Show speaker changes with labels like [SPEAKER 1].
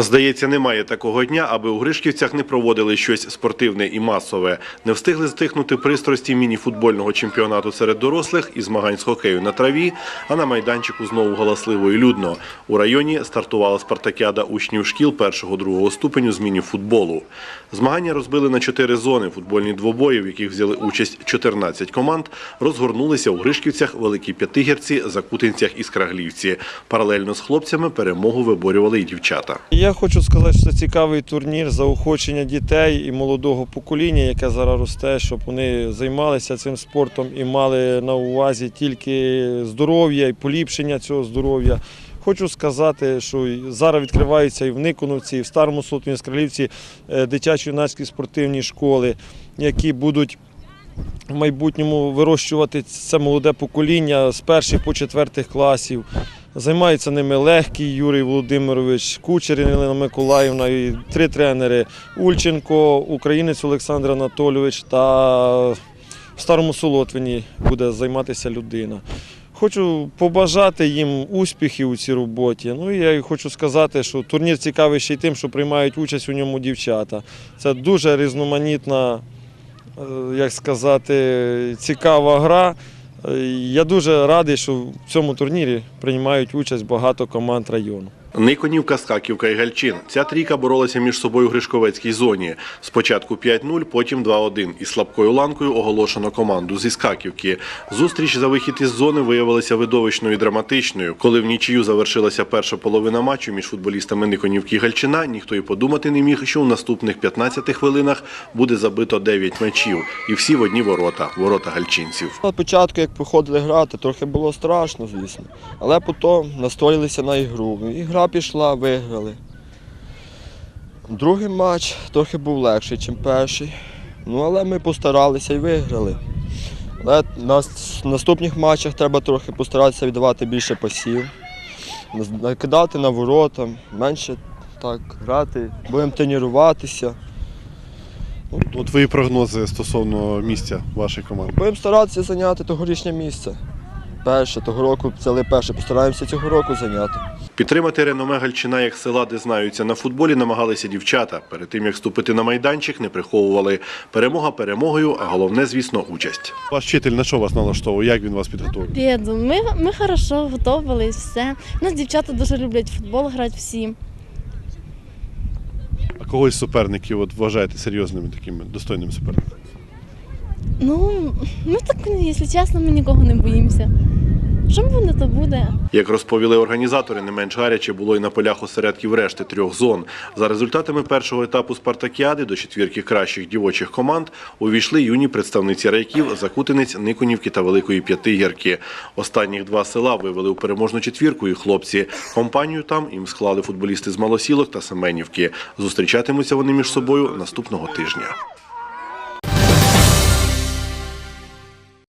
[SPEAKER 1] Здається, немає такого дня, аби у Гришківцях не проводили щось спортивне і масове. Не встигли стихнути пристрасті міні-футбольного чемпіонату серед дорослих і змагань з хокею на траві, а на майданчику знову галасливо і людно. У районі стартувала спартакіада учнів шкіл першого-другого ступеню з міні-футболу. Змагання розбили на чотири зони. Футбольні двобої, в яких взяли участь 14 команд, розгорнулися у Гришківцях, Великій П'ятигірці, Закутинцях і Скраглівці. Паралельно з хлопцями перемогу виборювали і дівчата.
[SPEAKER 2] Я хочу сказати, що це цікавий турнір заохочення дітей і молодого покоління, яке зараз росте, щоб вони займалися цим спортом і мали на увазі тільки здоров'я і поліпшення цього здоров'я. Хочу сказати, що зараз відкриваються і в Никоновці, і в Старому Скралівці е, дитячо-юнацькі спортивні школи, які будуть в майбутньому вирощувати це молоде покоління з перших по четвертих класів. Займається ними легкий Юрій Володимирович, Кучер Ірина Миколаївна і три тренери Ульченко, українець Олександр Анатолійович та в Старому Солотвині буде займатися людина. Хочу побажати їм успіхів у цій роботі. Ну я хочу сказати, що турнір цікавий ще й тим, що приймають участь у ньому дівчата. Це дуже різноманітна, е, як сказати, цікава гра. Е, Я дуже радий, що в цьому турнірі приймають участь багато команд району.
[SPEAKER 1] Никонівка, Скаківка і Гальчин. Ця трійка боролася між собою у Гришковецькій зоні. Спочатку 5-0, потім 2-1. Із слабкою ланкою оголошено команду зі Скаківки. Зустріч за вихід із зони виявилася видовищною і драматичною. Коли в нічию завершилася перша половина матчу між футболістами Никонівки і Гальчина, ніхто й подумати не міг, що у наступних 15 хвилинах буде забито 9 м'ячів. І всі в одні ворота – ворота гальчинців.
[SPEAKER 3] На початку, як приходили грати, трохи було страшно, звісно. Але потім настроїлися на ігру. І гра пішла, виграли. Другий матч трохи був легший, ніж перший. Ну, але ми постаралися і виграли. Але на наступних матчах треба трохи постаратися віддавати більше пасів, накидати на ворота, менше так грати, будемо тренуватися.
[SPEAKER 1] От твої прогнози стосовно місця вашої команди.
[SPEAKER 3] Будемо старатися зайняти тогорічне місце. Перше, того року взяли перше, постараємося цього року зайняти.
[SPEAKER 1] Підтримати реноме Гальчина як села, де знаються на футболі, намагалися дівчата. Перед тим як вступити на майданчик, не приховували перемога перемогою, а головне, звісно, участь. Ваш вчитель на що вас налаштовує? Як він вас підготовив?
[SPEAKER 4] Победу. Ми, ми хорошо готувались, все. У нас дівчата дуже люблять футбол грати всі.
[SPEAKER 1] А когось суперників от вважаєте серйозними такими достойними суперниками?
[SPEAKER 4] Ну, ми так, якщо чесно, ми нікого не боїмося. Що буде, то буде.
[SPEAKER 1] Як розповіли організатори, не менш гаряче було і на полях осередків решти трьох зон. За результатами першого етапу спартакіади до четвірки кращих дівочих команд увійшли юні представниці райків Закутинець, Никонівки та Великої П'ятигірки. Останніх два села вивели у переможну четвірку і хлопці. Компанію там їм склали футболісти з Малосілок та Семенівки. Зустрічатимуться вони між собою наступного тижня.